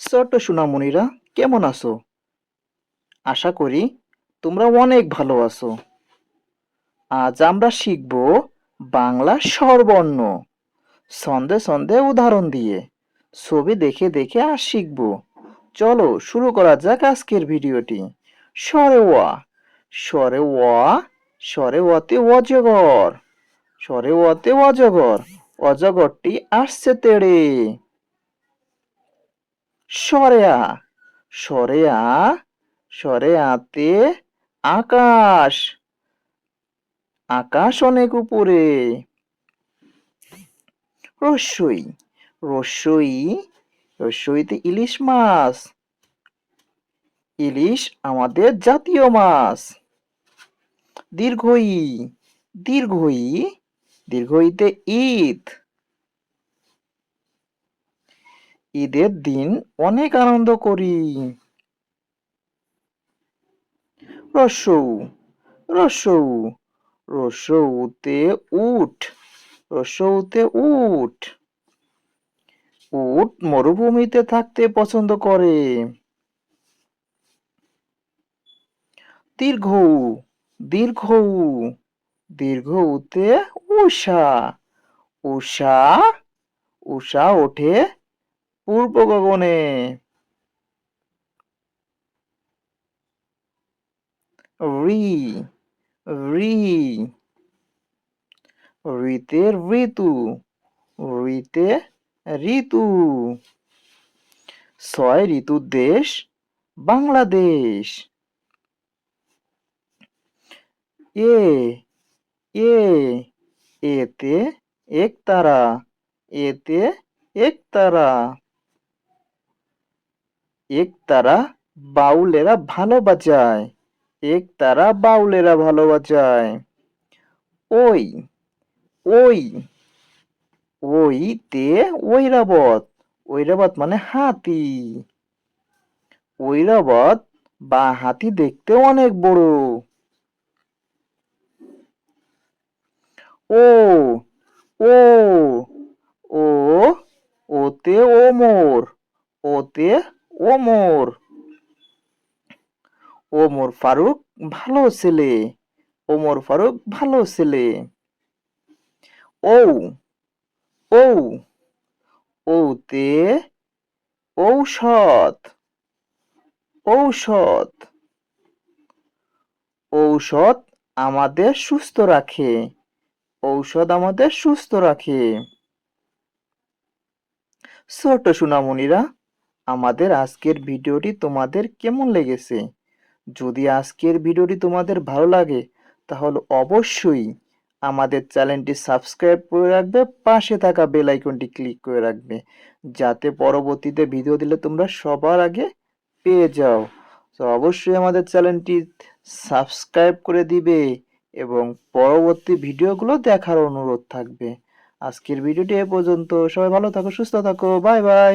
ছোট্ট সোনামণিরা কেমন আছো? আশা করি তোমরা অনেক ভালো আছো। আজ আমরা শিখব বাংলা স্বরবর্ণ। ছন্দে ছন্দে উদাহরণ দিয়ে। ছবি দেখে দেখে আর শিখব। চলো শুরু করা যাক আজকের ভিডিওটি। স্বরে ওয়া স্বরে ওয়া স্বরে ওয়াতে অজগর। স্বরে ওয়াতে অজগর। অজগরটি আসছে তেড়ে। সরেয়া সরেয়া, সরেয়াতে আকাশ আকাশ অনেক উপরে। রস্যই রস্যই, রস্যইতে ইলিশ মাছ। ইলিশ আমাদের জাতীয় মাছ। দীর্ঘই দীর্ঘই, দীর্ঘইতে ঈদ ঈদের দিন অনেক আনন্দ করি। রসৌ রসৌ, রসৌতে উঠ রসৌতে উঠ উট মরুভূমিতে থাকতে পছন্দ করে। দীর্ঘ দীর্ঘ দীর্ঘ দীর্ঘতে উষা উষা উষা ওঠে পূর্ব গগনে। রি রি রিতে ঋতু রিতে ঋতু। ছয় ঋতুর দেশ, বাংলাদেশ। এ এ, এতে একতারা এতে একতারা একতারা বাউলেরা ভালো বাজায় একতারা বাউলেরা ভালো বাজায়। ওই ওই, ওইতে ঐরাবত ঐরাবত মানে হাতি। ঐরাবত বা হাতি দেখতে অনেক বড়। ও ও ও, ওতে ওমর, ওতে ওমর। ওমর ফারুক ভালো ছেলে। ওমর ফারুক ভালো ছেলে। ও ও ওতে ঔষধ ঔষধ। ঔষধ আমাদের সুস্থ রাখে। ঔষধ আমাদের সুস্থ রাখে। ছোট সোনামণিরা আমাদের আজকের ভিডিওটি তোমাদের কেমন লেগেছে? যদি আজকের ভিডিওটি তোমাদের ভালো লাগে, তাহলে অবশ্যই আমাদের চ্যানেলটি সাবস্ক্রাইব করে রাখবে, পাশে থাকা বেল আইকনটি ক্লিক করে রাখবে, যাতে পরবর্তীতে ভিডিও দিলে তোমরা সবার আগে পেয়ে যাও। তো অবশ্যই আমাদের চ্যানেলটি সাবস্ক্রাইব করে দিবে এবং পরবর্তী ভিডিওগুলো দেখার অনুরোধ থাকবে। আজকের ভিডিওটি এ পর্যন্ত। সবাই ভালো থাকো, সুস্থ থাকো, বাই বাই।